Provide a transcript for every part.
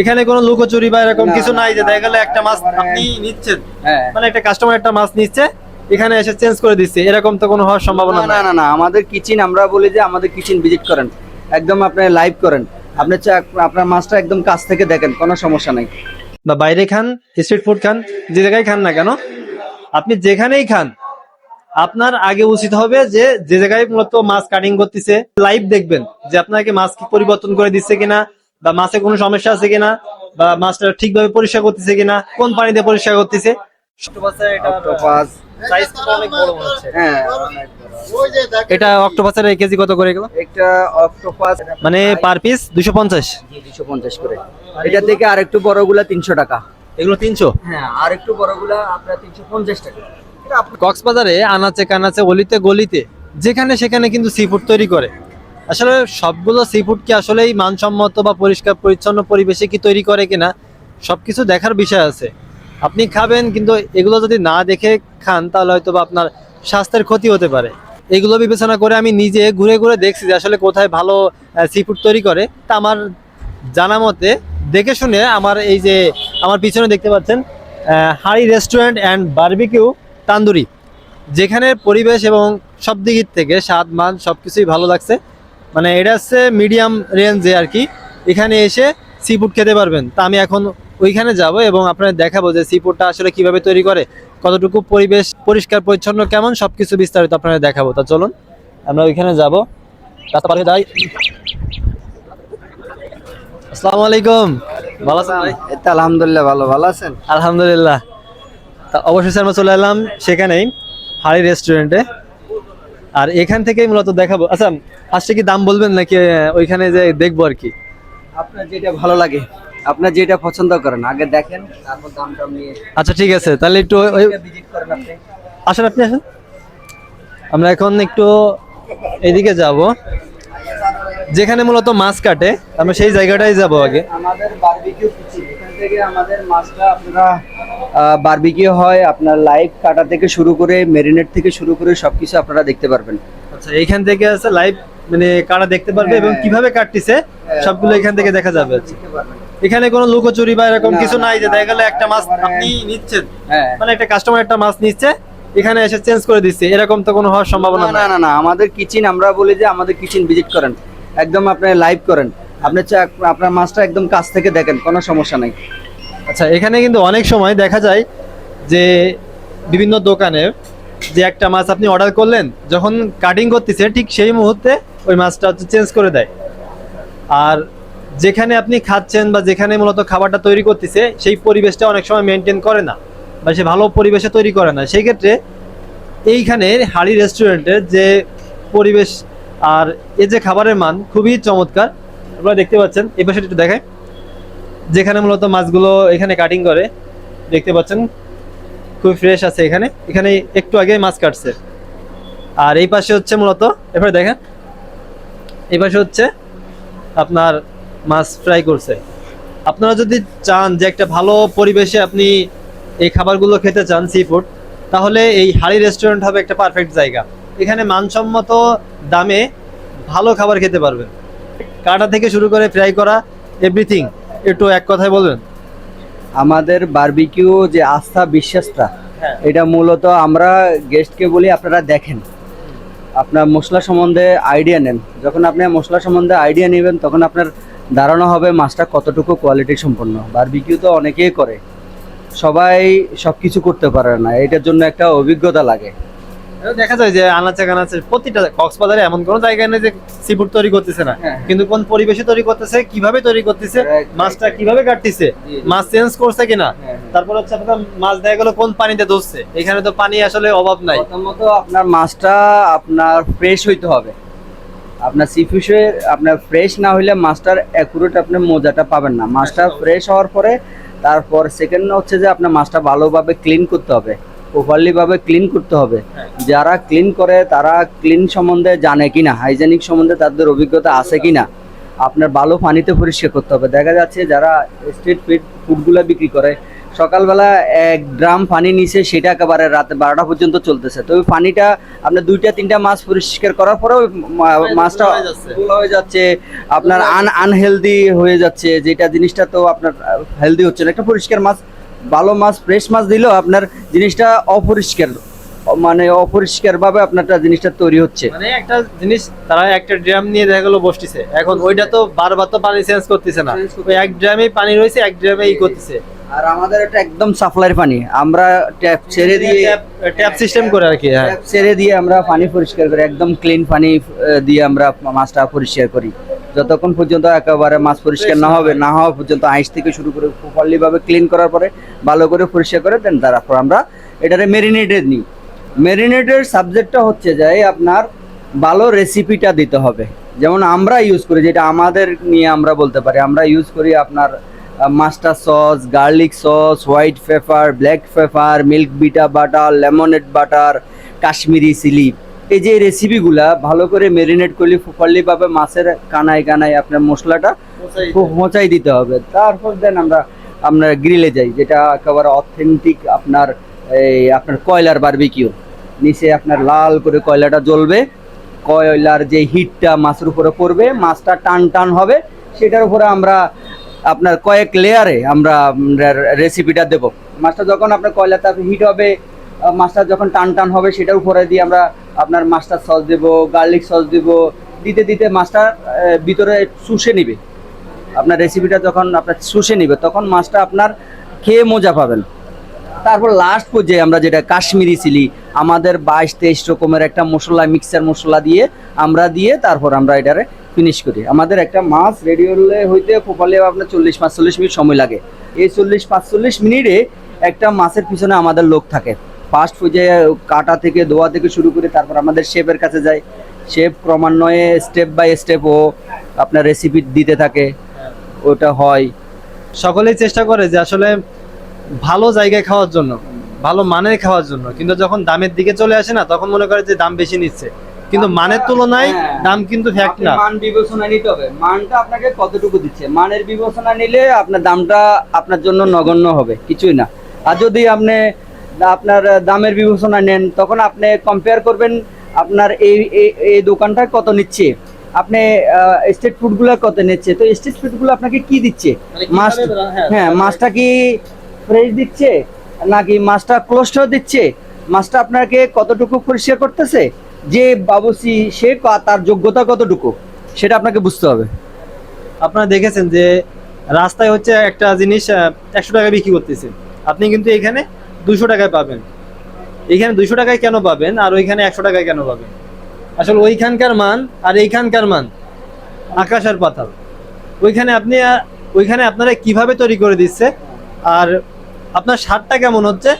এখানে কোনো লুকোচুরি বা এরকম কিছু নাই যে দেখা গেলে একটা মাছ আপনি নিচ্ছেন। হ্যাঁ। মানে একটা কাস্টমার একটা মাছ নিচ্ছে এখানে এসে চেঞ্জ করে দিচ্ছে। এরকম তো কোনো হওয়ার সম্ভাবনা না না না না আমাদের কিচেন আমরা বলি যে আমাদের কিচেন ভিজিট করেন। একদম আপনি লাইভ করেন। আপনি আপনার মাছটা একদম কাছ থেকে দেখেন কোনো সমস্যা নাই। বা বাইরে খান স্ট্রিট ফুড খান যে জায়গায় খান না কেন আপনি যেখানেই খান আপনার আগে উচিত হবে যে যে জায়গায় মূলত মাছ কাটিং করতেছে লাইভ দেখবেন যে আপনাকে মাছ কি পরিবর্তন করে দিচ্ছে কিনা বা মাছে কোনো সমস্যা আছে কিনা? বা মাছটা ঠিকভাবে পরিষ্কার করতেছে কিনা? কোন পানিতে পরিষ্কার করতেছে? অক্টোপাস। সাইজ অনেক বড় মনে হচ্ছে। হ্যাঁ এটা অক্টোপাসের কেজি কত করে এগুলো? একটা অক্টোপাস মানে পার পিস দুশো পঞ্চাশ। দুশো পঞ্চাশ করে। এটা থেকে আর একটু বড়গুলা তিনশো টাকা। এগুলো তিনশো? হ্যাঁ আর একটু বড়গুলা আপনার তিনশো পঞ্চাশ টাকা। কক্সবাজারে আনাচে কানাচে অলিতে গলিতে যেখানে সেখানে কিন্তু সি ফুড তৈরি করে। আসলে সবগুলো সি ফুড কি আসলেই মানসম্মত বা পরিষ্কার পরিচ্ছন্ন পরিবেশে কি তৈরি করে কিনা, সবকিছু দেখার বিষয় আছে। আপনি খাবেন কিন্তু এগুলো যদি না দেখে খান, তাহলে হয়তো বা আপনার স্বাস্থ্যের ক্ষতি হতে পারে। এগুলো বিবেচনা করে আমি নিজে ঘুরে ঘুরে দেখছি যে আসলে কোথায় ভালো সি ফুড তৈরি করে। তা আমার জানা মতে, দেখে শুনে আমার এই যে আমার পিছনে দেখতে পাচ্ছেন হাড়ি রেস্টুরেন্ট অ্যান্ড বারবিকিউ তান্দুরি। যেখানে পরিবেশ এবং সব দিক থেকে স্বাদ, মান সব কিছুই ভালো লাগছে। মানে এটা হচ্ছে মিডিয়াম রেঞ্জে আর কি। এখানে এসে সি ফুড খেতে পারবেন। তা আমি এখন ওইখানে যাব এবং আপনাদের দেখাবো যে সি ফুডটা আসলে কীভাবে তৈরি করে কতটুকু পরিবেশ পরিষ্কার পরিচ্ছন্ন কেমন সব কিছু বিস্তারিত আপনাদের দেখাবো। তা চলুন আমরা ওইখানে যাব। রাস্তা পার যাই। আসসালামু আলাইকুম। ভালো আছেন আলহামদুলিল্লাহ ভালো। ভালো আছেন? আলহামদুলিল্লাহ। তা অবশেষে আমরা চলে এলাম সেখানেই হাড়ি রেস্টুরেন্টে আর এখান থেকেই মূলত দেখাবো। আচ্ছা ফার্স্টে কি দাম বলবেন নাকি ওইখানে যে দেখব আর কি? আপনার যেটা ভালো লাগে আপনার যেটা পছন্দ করেন আগে দেখেন তারপর দামটা নিয়ে আচ্ছা ঠিক আছে তাহলে একটু ভিজিট করেন আপনি। আসেন আপনি আসেন। আমরা এখন একটু এদিকে যাব। যেখানে মূলত মাছ কাটে আমরা সেই জায়গাটাই যাব আগে। আমাদের বারবিকিউ কিচেন থেকে আমাদের মাছটা আপনারা বারবিকিউ হয় আপনার লাইভ কাটা থেকে শুরু করে মেরিনেট থেকে শুরু করে সবকিছু আপনারা দেখতে পারবেন। আচ্ছা এইখান থেকে আছে লাইভ মানে কারা দেখতে পারবে এবং হ্যাঁ। কীভাবে কাটতেছে সবগুলো এখান থেকে দেখা যাবে আচ্ছা। এখানে কোনো লুকোচুরি বা এরকম কিছু নাই যে দেখা গেলে একটা মাছ আপনি নিচ্ছেন। হ্যাঁ। মানে একটা কাস্টমার একটা মাছ নিচ্ছে এখানে এসে চেঞ্জ করে দিচ্ছে এরকম তো কোনো হওয়ার সম্ভাবনা না না না আমাদের কিচেন আমরা বলি যে আমাদের কিচেন ভিজিট করেন। একদম আপনি লাইভ করেন। আপনি আপনার মাছটা একদম কাছ থেকে দেখেন, কোনো সমস্যা নাই। আচ্ছা এখানে কিন্তু অনেক সময় দেখা যায় যে বিভিন্ন দোকানে যে একটা মাছ আপনি অর্ডার করলেন, যখন কাটিং করতেছে, ঠিক সেই মুহূর্তে ওই মাছটা হচ্ছে চেঞ্জ করে দেয়। আর যেখানে আপনি খাচ্ছেন বা যেখানে মূলত খাবারটা তৈরি করতেছে, সেই পরিবেশটা অনেক সময় মেনটেন করে না বা সে ভালো পরিবেশে তৈরি করে না। সেই ক্ষেত্রে এইখানে হাড়ি রেস্টুরেন্টের যে পরিবেশ আর এ যে খাবারের মান খুবই চমৎকার। আপনারা দেখতে পাচ্ছেন, এই পাশে একটু দেখায় যেখানে মূলত মাছগুলো এখানে কাটিং করে, দেখতে পাচ্ছেন খুব ফ্রেশ আছে এখানে। এখানে একটু আগে মাছ কাটছে। আর এই পাশে হচ্ছে মূলত এবারে দেখেন, এই পাশে হচ্ছে আপনার মাছ ফ্রাই করছে। আপনারা যদি চান যে একটা ভালো পরিবেশে আপনি এই খাবারগুলো খেতে চান সি ফুড তাহলে এই হাড়ি রেস্টুরেন্ট হবে একটা পারফেক্ট জায়গা। এখানে মানসম্মত দামে ভালো খাবার খেতে পারবেন। কাটা থেকে শুরু করে ফ্রাই করা এভরিথিং একটু এক কথায় বলবেন? আমাদের বারবিকিউ যে আস্থা বিশ্বাসটা হ্যাঁ। এটা মূলত আমরা গেস্টকে বলি আপনারা দেখেন। আপনার মশলা সম্বন্ধে আইডিয়া নেন। যখন আপনি মশলা সম্বন্ধে আইডিয়া নেবেন তখন আপনার ধারণা হবে মাছটা কতটুকু কোয়ালিটি সম্পন্ন। বারবিকিউ তো অনেকেই করে। সবাই সব কিছু করতে পারে না। এটার জন্য একটা অভিজ্ঞতা লাগে। দেখা যায় যে আনাচে কানাচে প্রতিটা কক্সবাজারে এমন কোনো জায়গায় নেই যে সিফুড তৈরি করতেছে না। হ্যাঁ। কিন্তু কোন পরিবেশে তৈরি করতেছে কীভাবে তৈরি করতেছে মাছটা কীভাবে কাটতেছে। মাছ চেঞ্জ করছে কিনা? হ্যাঁ, হ্যাঁ। তারপর হচ্ছে আপনার মাছ দেখা গেলো কোন পানিতে ধরছে? এখানে তো পানি আসলে অভাব নাই। প্রথমত আপনার মাছটা আপনার ফ্রেশ হইতে হবে। আপনার সি ফিশে আপনার ফ্রেশ না হইলে মাছটার অ্যাকুরেট আপনি মজাটা পাবেন না। মাছটা ফ্রেশ হওয়ার পরে তারপর সেকেন্ড হচ্ছে যে আপনার মাছটা ভালোভাবে ক্লিন করতে হবে। প্রপারলি ভাবে ক্লিন করতে হবে। যারা ক্লিন করে তারা ক্লিন সম্বন্ধে জানে কিনা হাইজেনিক সম্বন্ধে তাদের অভিজ্ঞতা আছে কিনা আপনার ভালো পানিতে পরিষ্কার করতে হবে। দেখা যাচ্ছে যারা স্ট্রিট ফুড ফুডগুলো বিক্রি করে সকালবেলা এক ড্রাম পানি নিচে সেটা একেবারে রাত বারোটা পর্যন্ত চলতেছে। তো ওই পানিটা আপনার দুইটা তিনটা মাছ পরিষ্কার করার পরেও মাছটা হয়ে যাচ্ছে। আপনার আন আনহেলদি হয়ে যাচ্ছে। যেটা জিনিসটা তো আপনার হেলদি হচ্ছে না। একটা পরিষ্কার মাছ ভালো মাছ ফ্রেশ মাছ দিলেও আপনার জিনিসটা অপরিষ্কার মানে অপরিষ্কার ভাবে আপনারটা জিনিসটা তৈরি হচ্ছে। মানে একটা জিনিস তারা একটা ড্রাম নিয়ে দেখা গেলো বসতেছে। এখন ওইটা তো বারবার তো পানি চেঞ্জ করতেছে না। ওই এক ড্রামে পানি রয়েছে এক ড্রামে ই করতেছে। আর আমাদের এটা একদম সাপ্লাইয়ের পানি। আমরা ট্যাপ ছেড়ে দিয়ে ট্যাপ সিস্টেম করে আর কি হ্যাঁ। ট্যাপ ছেড়ে দিয়ে আমরা পানি পরিষ্কার করি। একদম ক্লিন পানি দিয়ে আমরা মাছটা পরিষ্কার করি। যতক্ষণ পর্যন্ত একেবারে মাছ পরিষ্কার না হবে, না হওয়া পর্যন্ত আইস থেকে শুরু করে প্রপারলি ভাবে ক্লিন করার পরে ভালো করে পরিষ্কার করে দেন তারপর আমরা এটারে মেরিনেটেড নিই মেরিনেটের সাবজেক্টটা হচ্ছে যে আপনার ভালো রেসিপিটা দিতে হবে। যেমন আমরা ইউজ করি, যেটা আমাদের নিয়ে আমরা বলতে পারি, আমরা ইউজ করি আপনার master sauce garlic sauce white pepper black pepper milk Vita butter lemonade butter Kashmiri chilli এই যে রেসিপিগুলা ভালো করে মেরিনেট করলে প্রপারলি ভাবে মাছের কানায় কানায় আপনার মশলাটা খুব মোচাই দিতে হবে। তারপর দেন আমরা আমরা গ্রিলে যাই যেটা একেবারে অথেন্টিক আপনার এই আপনার কয়লার বারবিকিউ নিচে আপনার লাল করে কয়লাটা জ্বলবে কয়লার যে হিটটা মাছের উপরে পড়বে মাছটা টান টান হবে সেটার উপরে আমরা আপনার কয়েক লেয়ারে আমরা রেসিপিটা দেব। মাছটা যখন আপনার কয়লা তারপর হিট হবে মাছটা যখন টান টান হবে সেটার উপরে দিয়ে আমরা আপনার মাস্টার সস দেব গার্লিক সস দেব, দিতে দিতে মাছটা ভিতরে শুষে নিবে। আপনার রেসিপিটা যখন আপনার শুষে নিবে, তখন মাছটা আপনার খেয়ে মজা পাবেন। তারপর লাস্ট পর্যায়ে আমরা যেটা কাশ্মীরি চিলি, আমাদের বাইশ তেইশ রকমের একটা মশলা মিক্সার মশলা দিয়ে আমরা দিয়ে তারপর আমরা এটারে ফিনিশ করি। আমাদের একটা মাছ রেডি হলে হইতে প্রপারলি আপনার চল্লিশ, পাঁচচল্লিশ মিনিট সময় লাগে। এই চল্লিশ, পাঁচচল্লিশ মিনিটে একটা মাছের পিছনে আমাদের লোক থাকে। ফার্স্ট পর্যায়ে কাটা থেকে ধোয়া থেকে শুরু করে তারপর আমাদের শেফের কাছে যায়। শেফ ক্রমান্বয়ে স্টেপ বাই স্টেপ ও আপনার রেসিপি দিতে থাকে। ওটা হয়। সকলেই চেষ্টা করে যে আসলে ভালো জায়গায় খাওয়ার জন্য ভালো মানের খাওয়ার জন্য। কিন্তু যখন দামের দিকে চলে আসে না তখন মনে করে যে দাম বেশি নিচ্ছে। কিন্তু মানের তুলনায় হ্যাঁ। দাম কিন্তু ফ্যাক্ট না। মান বিবেচনা নিতে হবে। মানটা আপনাকে কতটুকু দিচ্ছে? মানের বিবেচনা নিলে আপনার দামটা আপনার জন্য নগণ্য হবে। কিছুই না। আর যদি আপনি আপনার দামের বিবেচনা নেন তখন আপনি কম্পেয়ার করবেন আপনার এই এই- এই দোকানটা কত নিচ্ছে। আপনি স্টেট ফুডগুলো কত নিচ্ছে। তো স্টেট ফুডগুলো আপনাকে কি দিচ্ছে? মানে মাছ হ্যাঁ মাছটা কি ফ্রেশ দিচ্ছে নাকি মাছটা ক্লোস্ট দিচ্ছে? মাছটা আপনাকে কতটুকু পরিষ্কার করতেছে? যে বাবুসি সে তার যোগ্যতা কতটুকু? সেটা আপনাকে বুঝতে হবে। আপনারা দেখেছেন যে রাস্তায় হচ্ছে একটা জিনিস একশো টাকা বিক্রি করতেছে। আপনি কিন্তু এখানে দুশো টাকায় পাবেন। এখানে দুশো টাকায় কেন পাবেন আর ওইখানে একশো টাকায় কেন পাবেন? আসলে ওইখানকার মান আর এইখানকার মান, আকাশ আর পাতাল। ওইখানে আপনি ওইখানে আপনারা কীভাবে তৈরি করে দিচ্ছে আর আপনার স্বাদটা কেমন হচ্ছে,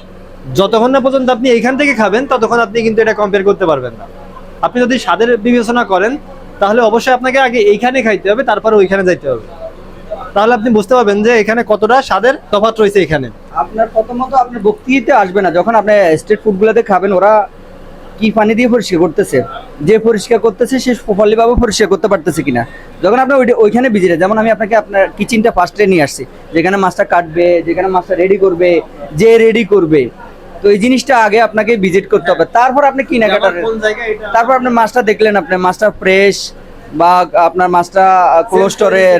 যতক্ষণ না পর্যন্ত আপনি এইখান থেকে খাবেন, ততক্ষণ আপনি কিন্তু এটা কম্পেয়ার করতে পারবেন না। আপনি যদি স্বাদের বিবেচনা করেন, তাহলে অবশ্যই আপনাকে আগে এইখানে খাইতে হবে, তারপরে ওইখানে যাইতে হবে। তাহলে আপনি বুঝতে পারবেন যে এখানে কতটা স্বাদের তফাৎ রয়েছে এখানে। আপনার প্রথমত আপনার বক্তৃতে আসবে না যখন আপনি স্ট্রিট ফুডগুলোতে খাবেন ওরা কি পানি দিয়ে পরিষ্কার করতেছে? যে পরিষ্কার করতেছে সে প্রপারলি ভাবে পরিষ্কার করতে পারতেছে কিনা। যখন আপনি ওইটা- ওইখানে ভিজিটে যেমন আমি আপনাকে আপনার কিচেনটা ফার্স্টে নিয়ে আসছি যেখানে মাছটা কাটবে যেখানে মাছটা রেডি করবে যে রেডি করবে। তো এই জিনিসটা আগে আপনাকে ভিজিট করতে হবে। তারপর আপনি কোন এটা তারপর আপনি মাছটা দেখলেন আপনি মাছটা ফ্রেশ বা আপনার মাছটা কোল্ড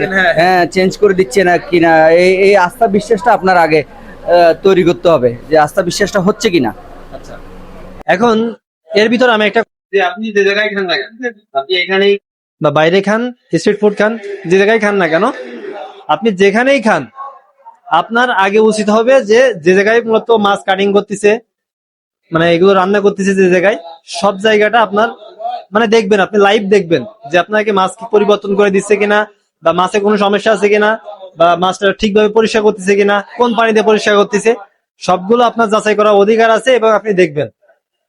হ্যাঁ। হ্যাঁ চেঞ্জ করে দিচ্ছে না কিনা এই এই আস্থা বিশ্বাসটা আপনার আগে তৈরি করতে হবে যে আস্থা বিশ্বাসটা হচ্ছে কিনা আচ্ছা এখন এর ভিতর আমি একটা যে আপনি যে জায়গায় খান না কেন আপনি এখানেই বা বাইরে খান স্ট্রিট ফুড খান যে জায়গায় খান না কেন আপনি যেখানেই খান আপনার আগে উচিত হবে যে যে জায়গায় মূলত মাছ কাটিং করতেছে মানে এগুলো রান্না করতেছে যে জায়গায় সব জায়গাটা আপনার মানে দেখবেন, আপনি লাইভ দেখবেন যে আপনাকে মাছ পরিবর্তন করে দিচ্ছে কিনা, বা মাছে কোনো সমস্যা আছে কিনা, বা মাছটা ঠিকভাবে পরিষ্কার করতেছে কিনা, কোন পানিতে পরিষ্কার করতেছে, সবগুলো আপনার যাচাই করার অধিকার আছে এবং আপনি দেখবেন।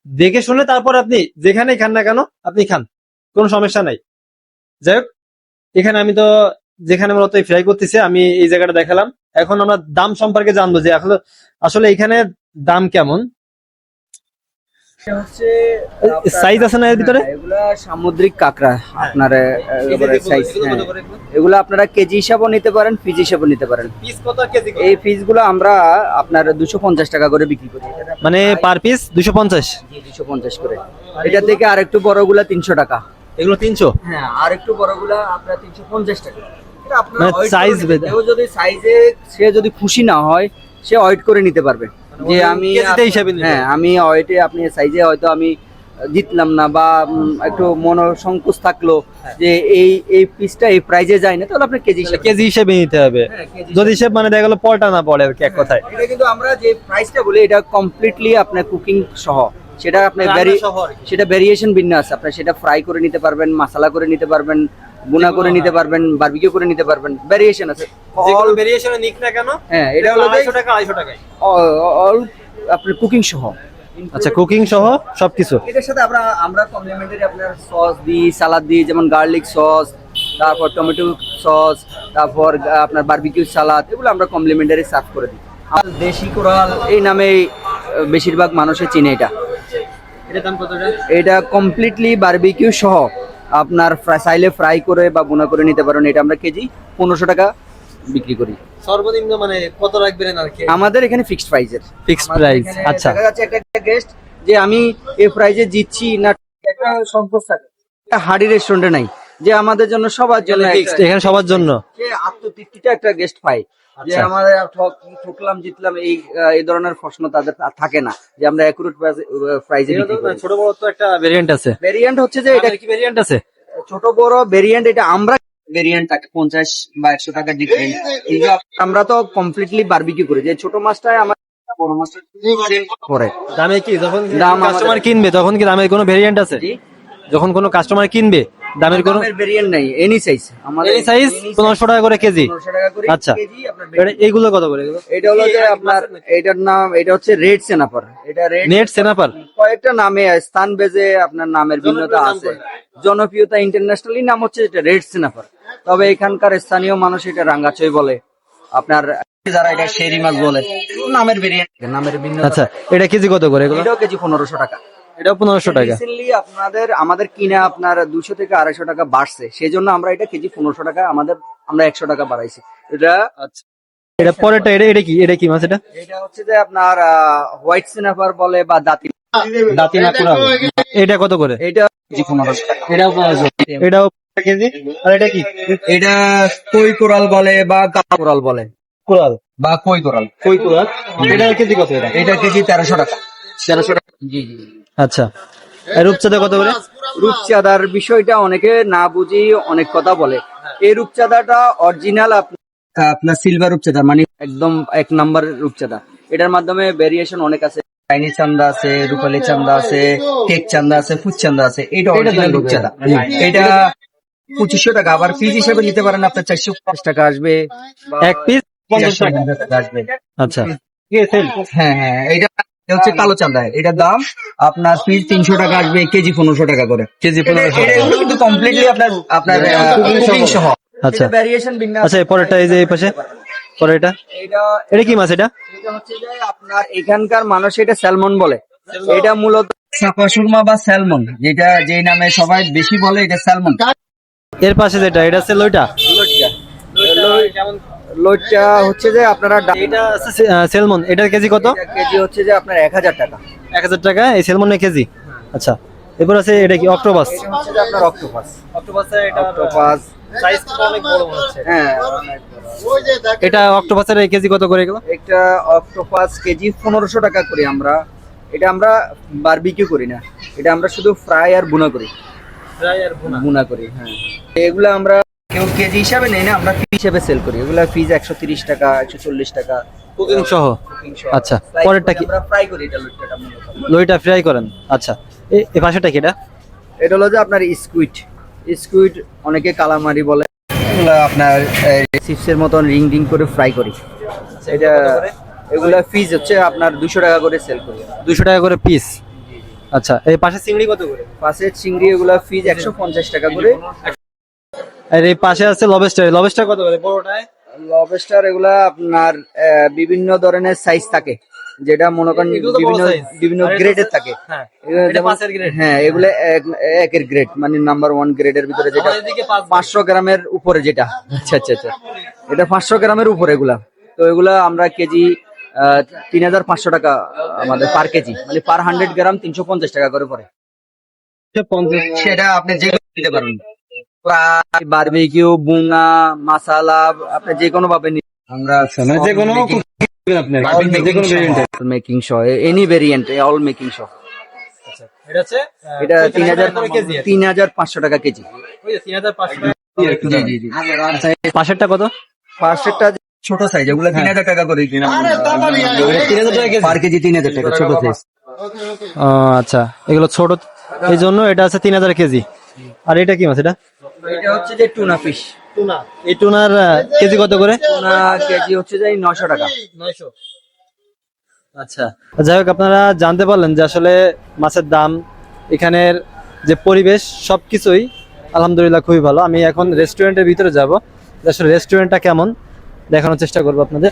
দেখে শুনে তারপর আপনি যেখানেই খান না কেন, আপনি খান, কোনো সমস্যা নাই। যাই হোক, এখানে আমি তো যেখানে মূলত ফ্রাই করতেছে, আমি এই জায়গাটা দেখালাম। এখন আমরা দাম সম্পর্কে জানব যে আসলে আসলে এখানে দাম কেমন? সাইজ আছে না এর ভিতরে? হ্যাঁ, এগুলা সামুদ্রিক কাঁকড়া আপনার সাইজ এগুলো? আপনারা কেজি হিসাবও নিতে পারেন পিস হিসাবও নিতে পারেন। পিস কত কেজি এই পিসগুলো আমরা আপনার দুশো পঞ্চাশ টাকা করে বিক্রি করি। মানে পার পিস দুশো পঞ্চাশ? দুশো পঞ্চাশ করে। এটা থেকে আর একটু বড়গুলা তিনশো টাকা। এগুলো তিনশো? হ্যাঁ আর একটু বড়গুলা আপনার তিনশো পঞ্চাশ টাকা। এটা আপনার মানে যদি সাইজে সে যদি খুশি না হয় সে ওয়েট করে নিতে পারবে। যে আমি হিসাবে হ্যাঁ আমি ওয়েটে আপনি সাইজে হয়তো আমি জিতলাম না বা একটু মন সংকোচ থাকল হ্যাঁ। যে এই এই পিসটা এই প্রাইজে যায় না তাহলে আপনার কেজি হিসেবে কেজি হিসেবে নিতে হবে। হ্যাঁ, যদি সে মানে দেখা গেলো পলটা না পড়ে আর কি এক কথায়। এটা কিন্তু আমরা যে প্রাইসটা বলি এটা কমপ্লিটলি আপনার কুকিং সহ। সেটা আপনি রান্না ভ্যারি সহ আর কি। সেটা ভেরিয়েশন ভিন্ন আছে। আপনি সেটা ফ্রাই করে নিতে পারবেন মশলা করে নিতে পারবেন গুনা করে নিতে পারবেন বারবিকিউ করে নিতে পারবেন ভেরিয়েশন আছে। যেগুলো ভেরিয়েশনে নিক না কেন? হ্যাঁ এটা হলো আড়াইশো টাকা আড়াইশো টাকায়। অল আপনার কুকিং সহ। আচ্ছা কুকিং সহ সবকিছু। এটার সাথে আমরা আমরা কমপ্লিমেন্টারি আপনার সস দিই সালাদ দিই যেমন গার্লিক সস তারপর টমেটো সস তারপর আপনার বারবিকিউ সালাদ এগুলো আমরা কমপ্লিমেন্টারি সার্ভ করে দিই। আর দেশি কোরাল এই নামে বেশিরভাগ মানুষে চিনে এটা। এটার দাম কত এটা? কমপ্লিটলি বারবিকিউ সহ। আপনার চাইলে ফ্রাই করে বা বোনা করে নিতে পারেন। এটা আমরা কেজি পনেরোশো টাকা বিক্রি করি। সর্বনিম্ন মানে কত রাখবেন আর কি? আমাদের এখানে ফিক্সড প্রাইজের ফিক্সড প্রাইস আচ্ছা। দেখা যাচ্ছে একটা গেস্ট যে আমি এই প্রাইজে জিতছি না একটা সংকোচ থাকে একটা হাড়ি রেস্টুরেন্টে নাই। যে আমাদের জন্য সবার জন্য ফিক্সড এখানে সবার জন্য। যে আত্মতৃপ্তিটা একটা গেস্ট পায়। যে আচ্ছা। আমাদের ঠক- ঠকলাম জিতলাম এই এই ধরনের প্রশ্ন তাদের থাকে না যে আমরা অ্যাকুরেট প্রাইজে ছোট বড় তো একটা ভেরিয়েন্ট আছে। ভেরিয়েন্ট হচ্ছে যে এটা কি ভেরিয়েন্ট আছে? ছোট বড় ভেরিয়েন্ট এটা আমরা ভেরিয়েন্ট থাকে পঞ্চাশ বা একশো টাকা ডিফারেন্ট আমরা তো কমপ্লিটলি বারবিকিউ করি। যে ছোট মাছটাই আমার বড় মাছটা পরে দামে কি? যখন দাম কাস্টমার কিনবে তখন কি দামের কোনো ভেরিয়েন্ট আছে? যখন কোনো কাস্টমার কিনবে দামের কোনো ভেরিয়েন্ট নাই এনি সাইজ আমাদের এই সাইজ পনেরোশো টাকা করে কেজি? 1500 টাকা করে আচ্ছা। এটা এইগুলো কত করে এগুলো? এটা হলো যে আপনার এটার নাম এটা হচ্ছে রেড সেনাপার এটা রেড নেট সেনাপার কয়েকটা নামে স্থান বেজে আপনার নামের ভিন্নতা আছে। জনপ্রিয়তা ইন্টারন্যাশনালি নাম হচ্ছে এটা রেড সেনাপার তবে এখানকার স্থানীয় মানুষ এটা রাঙ্গাচই বলে। আপনার যারা এটা শেরি মাছ বলে নামের ভেরিয়েন্ট নামের ভিন্ন আচ্ছা এটা কেজি কত করে এগুলো? এটাও কেজি পনেরোশো টাকা। এটাও পনেরোশো টাকা। রিসেন্টলি আপনাদের আমাদের কিনা আপনার দুশো থেকে আড়াইশো টাকা বাড়ছে। সেই জন্য আমরা এটা কেজি পনেরোশো টাকা আমাদের আমরা একশো টাকা বাড়াইছি। এটা আচ্ছা। এটা পরেরটা এটা এটা কি এটা কি মাছ এটা? এটা হচ্ছে যে আপনার হোয়াইট সিনাফার বলে বা দাঁতি দাঁতি না কুড়া এটা কত করে? এটা কেজি পনেরোশো। টাকা এটাও এটাও কেজি? আর এটা কি? এটা কই কোরাল বলে বা কালা কোরাল বলে। কোরাল। বা কই কোরাল। কই কোরাল? এটা কেজি কত এটা? এটা কেজি তেরোশো টাকা। তেরোশো টাকা। জি জি। আচ্ছা। রূপচাঁদা কত করে? রূপচাঁদার বিষয়টা অনেকে না বুঝি অনেক কথা বলে। এই রূপচাঁদাটা অরিজিনাল আপনার সিলভার রূপচাঁদা মানে একদম এক নাম্বার রূপচাঁদা। এটার মাধ্যমে ভেরিয়েশন অনেক আছে। চাইনিজ চান্দা আছে রূপালী চান্দা আছে কেক চান্দা আছে ফুড চান্দা আছে। এটা অরিজিনাল রূপচাঁদা। এটা পঁচিশশো টাকা। আবার পিস হিসেবে নিতে পারেন আপনার চারশো পঞ্চাশ টাকা আসবে। এক পিস পঞ্চাশ টাকা। টাকা আসবে। আচ্ছা। হ্যাঁ হ্যাঁ এটা এটা হচ্ছে কালো চান্দা এটার দাম আপনার পিস তিনশো টাকা আসবে কেজি পনেরোশো টাকা করে। কেজি পনেরোশো কিন্তু কমপ্লিটলি আপনার আপনার কুকিং সহ। আচ্ছা। ভ্যারিয়েশন আচ্ছা পরেরটা এই যে এই পাশে। পরে এটা এটা কি মাছ এটা? এটা হচ্ছে যে আপনার এখানকার মানুষ এটা স্যালমন বলে। এটা মূলত চাপা সুরমা বা স্যালমন যেটা যেই নামে সবাই বেশি বলে এটা স্যালমন। এর পাশে যেটা এটা আছে লইটা। লোটটা হচ্ছে যে আপনারা এটা আছে সেলমন। এটার কেজি কত? কেজি হচ্ছে যে আপনার এক হাজার টাকা। এক হাজার টাকা এই সেলমনের কেজি? আচ্ছা এরপর আছে এটা কি অক্টোপাস? আপনার অক্টোপাস। অক্টোপাসের এটা অক্টোপাস। অনেক বড় হচ্ছে। হ্যাঁ। এটা অক্টোপাসের কেজি কত করে অক্টোপাস কেজি পনেরোশো টাকা করি আমরা। এটা আমরা বারবিকিউ করি না। এটা আমরা শুধু ফ্রাই আর বুনা করি। বুনা করি হ্যাঁ। এগুলো আমরা কেউ কেজি হিসাবে নেই না আমরা পিস হিসাবে সেল করি। এগুলো পিস একশো তিরিশ টাকা একশো চল্লিশ টাকা। কুকিং সহ? আচ্ছা, পরেরটা কি? আমরা ফ্রাই করি এটা লইটা ফ্রাই করেন। আচ্ছা এই পাশেটা কি এটা? এটা হলো যে আপনার স্কুইড স্কুইড অনেকে কালামারি বলে। আপনার চিপসের মতন রিং রিং করে ফ্রাই করি। এটা এগুলা ফিজ হচ্ছে আপনার দুশো টাকা করে সেল করি দুশো টাকা করে পিস আচ্ছা এই পাশে চিংড়ি কত করে? পাশের চিংড়ি এগুলা ফিজ একশো পঞ্চাশ টাকা করে। আর এই পাশে আছে লবেস্টার। লবেস্টার কত করে? বড়টায়? লবস্টার এগুলা আপনার বিভিন্ন ধরনের সাইজ থাকে যেটা মনে করেন বিভিন্ন বিভিন্ন গ্রেডের থাকে। হ্যাঁ। এগুলো। হ্যাঁ একের গ্রেড মানে নাম্বার ওয়ান গ্রেডের ভিতরে যেটা পাঁচশো গ্রামের উপরে যেটা। আচ্ছা আচ্ছা আচ্ছা। এটা পাঁচশো গ্রামের উপরে এগুলা। তো এগুলা আমরা কেজি তিন হাজার পাঁচশো টাকা আমাদের পার কেজি মানে পার হান্ড্রেড গ্রাম তিনশো পঞ্চাশ টাকা করে পড়ে। সেটা আপনি যে দিতে পারবেন। ফ্রাই বারবিকিউ বুনা মাসালা আপনি যে কোনো ভাবে আমরা যে কোনো making show any variant all making show এটা তিন হাজার কেজি তিন হাজার পাঁচশো টাকা কেজি। পাশেরটা কত? ফার্স্টেরটা ছোট সাইজ এগুলো তিন হাজার টাকা করে তিন হাজার টাকা কেজি। পার কেজি তিন হাজার টাকা ছোট সাইজ ও, আচ্ছা। এগুলো ছোট এই জন্য এটা আছে তিন হাজার কেজি। আর এটা কি মাছ এটা? এটা হচ্ছে যে টুনা ফিশ টুনা। এই টুনার কেজি কত করে? টুনা কেজি হচ্ছে যে নশো টাকা। নয়শো। আচ্ছা যাই হোক আপনারা জানতে পারলেন যে আসলে মাছের দাম এখানের যে পরিবেশ সবকিছুই আলহামদুলিল্লাহ খুবই ভালো। আমি এখন রেস্টুরেন্টের ভিতরে যাব। আসলে রেস্টুরেন্টটা কেমন দেখানোর চেষ্টা করব আপনাদের।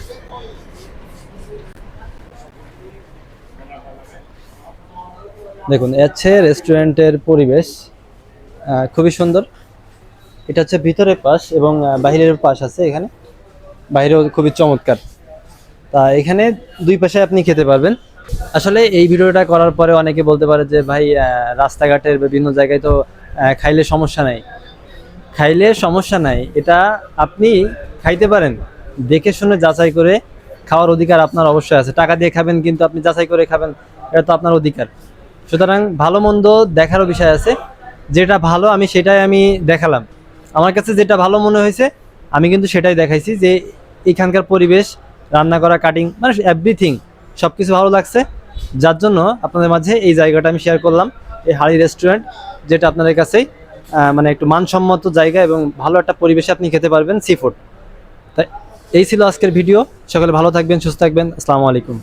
দেখুন এ রেস্টুরেন্টের পরিবেশ। খুবই সুন্দর। এটা হচ্ছে ভিতরের পাশ এবং বাহিরের পাশ আছে এখানে। বাইরেও খুবই চমৎকার। তা এখানে দুই পাশে আপনি খেতে পারবেন। আসলে এই ভিডিওটা করার পরে অনেকে বলতে পারে যে, ভাই রাস্তাঘাটের বিভিন্ন জায়গায় তো খাইলে সমস্যা নাই। খাইলে সমস্যা নাই, এটা আপনি খাইতে পারেন। দেখে শুনে যাচাই করে খাওয়ার অধিকার আপনার অবশ্যই আছে। টাকা দিয়ে খাবেন কিন্তু আপনি যাচাই করে খাবেন, এটা তো আপনার অধিকার। সুতরাং ভালো মন্দ দেখারও বিষয় আছে। যেটা ভালো আমি সেটাই আমি দেখালাম। আমার কাছে যেটা ভালো মনে হয়েছে, আমি কিন্তু সেটাই দেখাইছি যে এখানকার পরিবেশ, রান্না করা কাটিং মানে এভরিথিং সব কিছু ভালো লাগছে। যার জন্য আপনাদের মাঝে এই জায়গাটা আমি শেয়ার করলাম, এই হাড়ি রেস্টুরেন্ট যেটা আপনাদের কাছেই মানে একটু মানসম্মত জায়গা এবং ভালো একটা পরিবেশে আপনি খেতে পারবেন সি ফুড তাই, এই ছিল আজকের ভিডিও সকলে ভালো থাকবেন, সুস্থ থাকবেন। আসসালামু আলাইকুম।